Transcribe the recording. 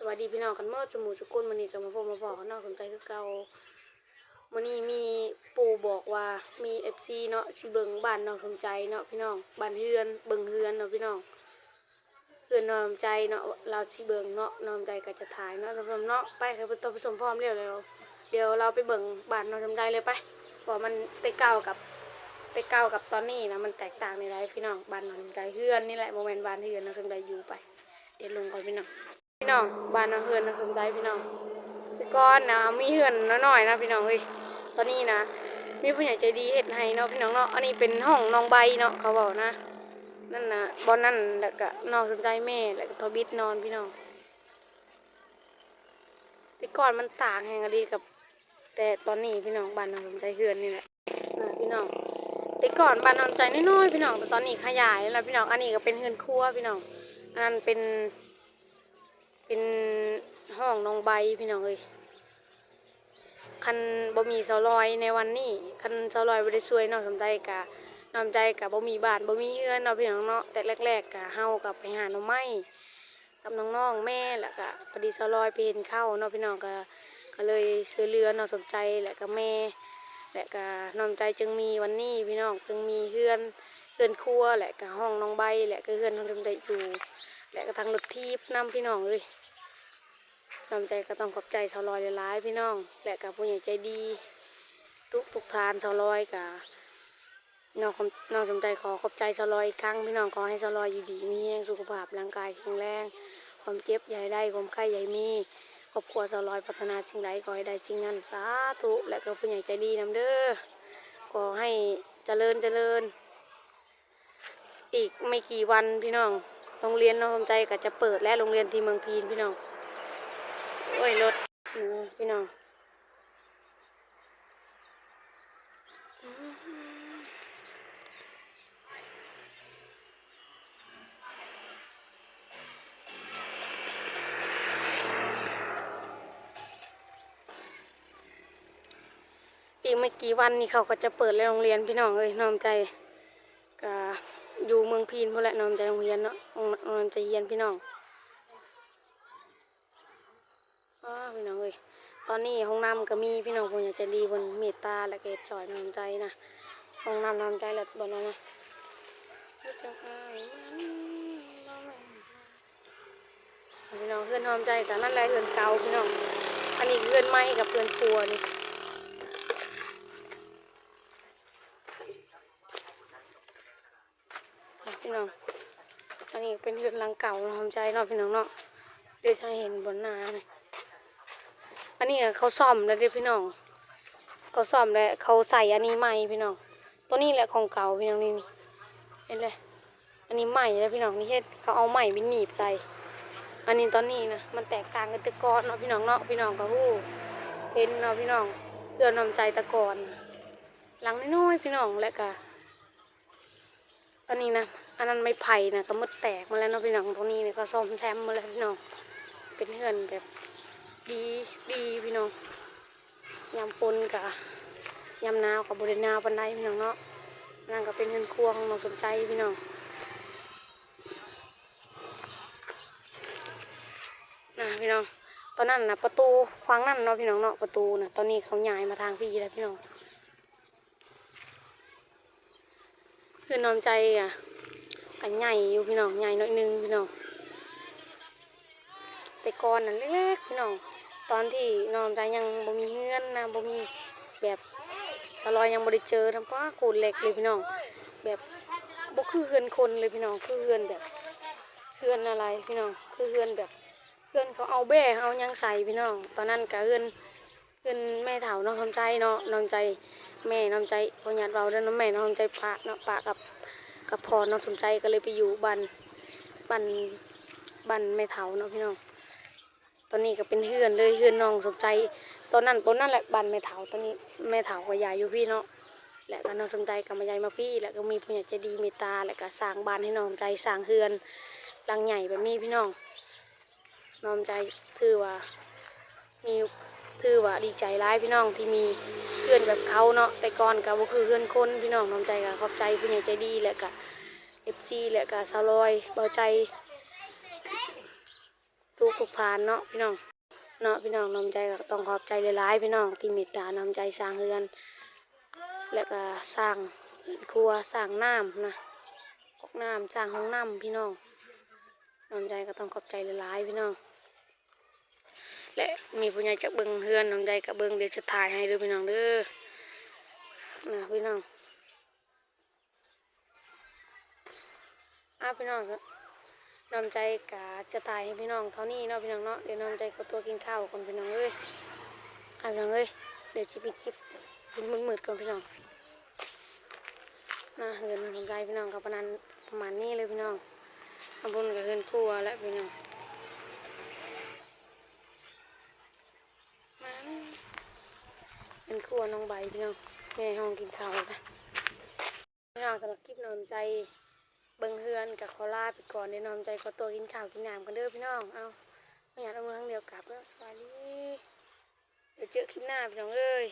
สวัสดีพี่น้องกันเมื่อสมูสกุลมันนี่ก็มาพบมาบอกน้องสนใจคือเก่ามันนี้มีปู่บอกว่ามีเอฟซีเนาะสิเบิงบ้านน้องสนใจเนาะพี่น้องบ้านเฮือนเบิงเฮือนเนาะพี่น้องเฮือนน้องสนใจเนาะเราสิเบิงเนาะน้องสนใจก็จะถ่ายเนาะสำหรับเนาะไปครับไปตัวผสมพร้อมเร็วแล้วเดี๋ยวเราไปเบิงบ้านน้องสนใจเลยไปเพรามันแต่เก่ากับแต่เก่ากับตอนนี้นะมันแตกต่างในไรพี่น้องบ้านน้องสนใจเฮือนนี่แหละโมเมนต์บ้านเฮือนน้องสนใจอยู่ไปเดี๋ยวลงก่อนพี่น้อง พี่น้องบ้านนองเฮือนน้องสนใจพี่น้องแต่ก่อนนะมีเฮือนน้อยๆนะพี่น้องเอ้ยตอนนี้นะ มีผู้ใหญ่ใจดีเฮ็ดให้เนาะพี่น้องเนาะอันนี้เป็นห้องน้องใบเนาะเขาบอกนะนั่นนะบอนนั่นแล้วก็น้องสนใจแม่แล้วก็ทอบิดนอนพี่น้องแต่ก่อนมันต่างแห่งอดีกับ แต่ตอนนี้พี่น้องบ้านน้องสนใจเฮือนนี่แหละนะพี่น้องแต่ก่อนบ้านน้องสนใจน้อยๆพี่น้องแต่ตอนนี้ขยายแล้วพี่น้องอันนี้ก็เป็นเฮือนครัวพี่น้องอันนั้นเป็น เป็นห้องน้องใบพี่น้องเอ้ยคันบ่มีเสาลอยในวันนี้คันเสาลอยบ่ได้ช่วยน้องสำใจกะน้ำใจกะบ่มีบ้านบ่มีเฮือนเนาะพี่น้องเนาะแต่แรกๆกะเฮากับไปหาหน่อไม้กับน้องๆแม่แล้วก็พอดีเสาลอยไปเห็นเข้าเนาะพี่น้องก็ก็เลยซื้อเรือน้องสมใจแล้วก็แม่และก็น้องใจจึงมีวันนี้พี่น้องจึงมีเฮือนเฮือนครัวและก็ห้องน้องใบและก็เฮือนน้องสมใจอยู่และก็ทางรถทีบนํพี่น้องเอ้ย น้ำใจก็ต้องขอบใจชาวลอยหลายๆพี่น้อง และกับผู้ใหญ่ใจดี ทุกทุกทานชาวลอยกับน้องน้องสมใจขอขอบใจชาวลอยอีกครั้งพี่น้องขอให้ชาวลอยอยู่ดีมีแรงสุขภาพร่างกายแข็งแรง ความเจ็บใหญ่ได้ความไข้ใหญ่มีครอบครัวชาวลอยพัฒนาสิ่งใดขอให้ได้สิ่งนั้นสาธุและก็ผู้ใหญ่ใจดีนำเด้อขอให้เจริญเจริญ อีกไม่กี่วันพี่น้องโรงเรียนน้องสมใจก็จะเปิดและโรงเรียนที่เมืองพีนพี่น้อง รถนี่พี่น้องอีกไม่กี่วันนี้เขาก็จะเปิดโรงเรียนพี่น้องเอ้ยน้อมใจก็อยู่เมืองพีนพวกแหละน้อมใจโรงเรียนเนาะน้อมใจเยียนพี่น้อง อ้าพี่น้องเอ้ย ตอนนี้ห้องน้ำก็มีพี่น้องคนอยากจะดีบนเมตตาและเกศชอยน้ำใจนะห้องน้ำน้ำใจและบนนั้นนะพี่น้องเพื่อนน้ำใจแต่นั่นแหละเพื่อนเก่าพี่น้องอันนี้เพื่อนไม้กับเพื่อนครัวนี่พี่น้องอันนี้เป็นเพื่อนหลังเก่าน้ำใจเนาะพี่น้องเนาะเดี๋ยวจะเห็นบนหน้าเลย อันนี้เขาซ่อมแล้วเด้อพี่น้องเขาซ่อมแล้วเขาใส่อันนี้ใหม่พี่น้อง ตัวนี้แหละของเก่าพี่น้องนี่นี่เห็นเลยอันนี้ใหม่แล้วพี่น้องนี่เฮ็ดเขาเอาใหม่ไปหนีบใจ อันนี้ตอนนี้นะมันแตกต่างกันต่ก่อนเนาะพี่น้องเนาะพี่น้องก็ฮู้เห็นเนาะพี่น้องเพื่อนนำใจตะกอนหลังน้อยๆพี่น้องและก็อันนี้นะอันนั้นไม่ไผ่นะก็หมดแตกมาแล้วเนาะพี่น้องตรงนี้เนี่ยก็ซ่อมแซมมาแล้วพี่น้องเป็นเพื่อนแบบ ดีดีพี่น้องยำปนกะยำนาวกับบรินาวปันไดพี่น้องเนาะนั่นก็เป็นเงินครัวของน้องสนใจพี่น้องนะพี่น้องตอนนั้นนะประตูฟังนั่นเนาะพี่น้องเนาะประตูนะตอนนี้เขาย้ายมาทางพี่แล้วพี่น้องคือน้อมใจอะกันใหญ่อยู่พี่น้องใหญ่หน่อยหนึงพี่น้องแต่ก่อนนั้นเล็กๆพี่น้อง ตอนที่นอนใจยังบ่มีเฮือนนะบ่มีแบบสลอยยังบ่ได้เจอทำป้ากูดเหล็กเลยพี่น้อง แบบบ่คือเฮือนคนเลยพี่น้องคือเฮือนแบบเฮือนอะไรพี่น้องคือเฮือนแบบเฮือนเขาเอาแบ่เอายังใส่พี่น้อง ตอนนั้นก็เฮือนเฮือนแม่เฒ่าน้องทำใจเนาะน้องใจแม่น้องใจพอญาติเราเด้อน้องแม่น้องใจปะเนาะปะกับกับพ่อน้องสมใจก็เลยไปอยู่บ้านบ้านบ้านแม่เฒ่าเนาะพี่น้อง ตอนนี้ก็เป็นเฮือนเลยเฮือนน้องสมใจ ตอนนั้นตอนนั้นแหละบ้านแม่เถาตอนนี้แม่เถากับยายอยู่พี่เนาะและก็น้องสมใจกับมายายมาพี่แล้วก็มีผู้ใหญ่ใจดีเมตตาแล้วก็สร้างบ้านให้น้องสมใจสร้างเฮือนหลังใหญ่แบบนี้พี่น้องน้องสมใจถือว่ามีถือว่าดีใจร้ายพี่น้องที่มีเฮือนแบบเขาเนาะแต่ก่อนก็บ่คือเฮือนคนพี่น้องน้องสมใจก็ขอบใจผู้ใหญ่ใจดีและก็เอฟซีและก็สาลอยเบาใจ ทุกทุกทานเนาะพี่น้องเนาะพี่น้องน้ำใจก็ต้องขอบใจหลายๆพี่น้องที่เมตตาน้ำใจสร้างเรือน แล้วก็สร้างเรือนครัวสร้างน้ำนะกอกน้ำสร้างห้องน้ำพี่น้องน้ำใจก็ต้องขอบใจหลายๆพี่น้อง และมีผู้ใหญ่จากเบิงเฮือนน้ำใจกับเบิงเดี๋ยวจะถ่ายให้ด้อพี่น้องเด้อนะพี่น้องอ้าพี่น้องครับ น้ำใจกะจะถ่ายให้พี่น้องเท่านี้เนาะพี่น้องเนาะเดี๋ยวน้ำใจก็ตัวกินข้าวก่อนพี่น้องเอ้ยอะพี่น้องเอ้ยเดี๋ยวจะปิดคลิปเป็นมืดๆก่อนพี่น้องหน้าเฮือนน้ำใจพี่น้องกับประมาณประมาณนี้เลยพี่น้องอาบุญกับเฮือนครัวและพี่น้องเป็นครัวน้องใบพี่น้องแม่ห้องกินข้าวนะพี่น้องสำหรับคลิปน้อมใจ เบิงเฮือนกับคอลาไปก่อนเดี๋ยวนอนใจขอตัวกินข้าวกินน้ำกันเด้อพี่น้อง เอาไม่อยากเอามือข้างเดียวกลับแล้วสวัสดี เดี๋ยวเจอคลิปหน้าพี่น้องเอ้ย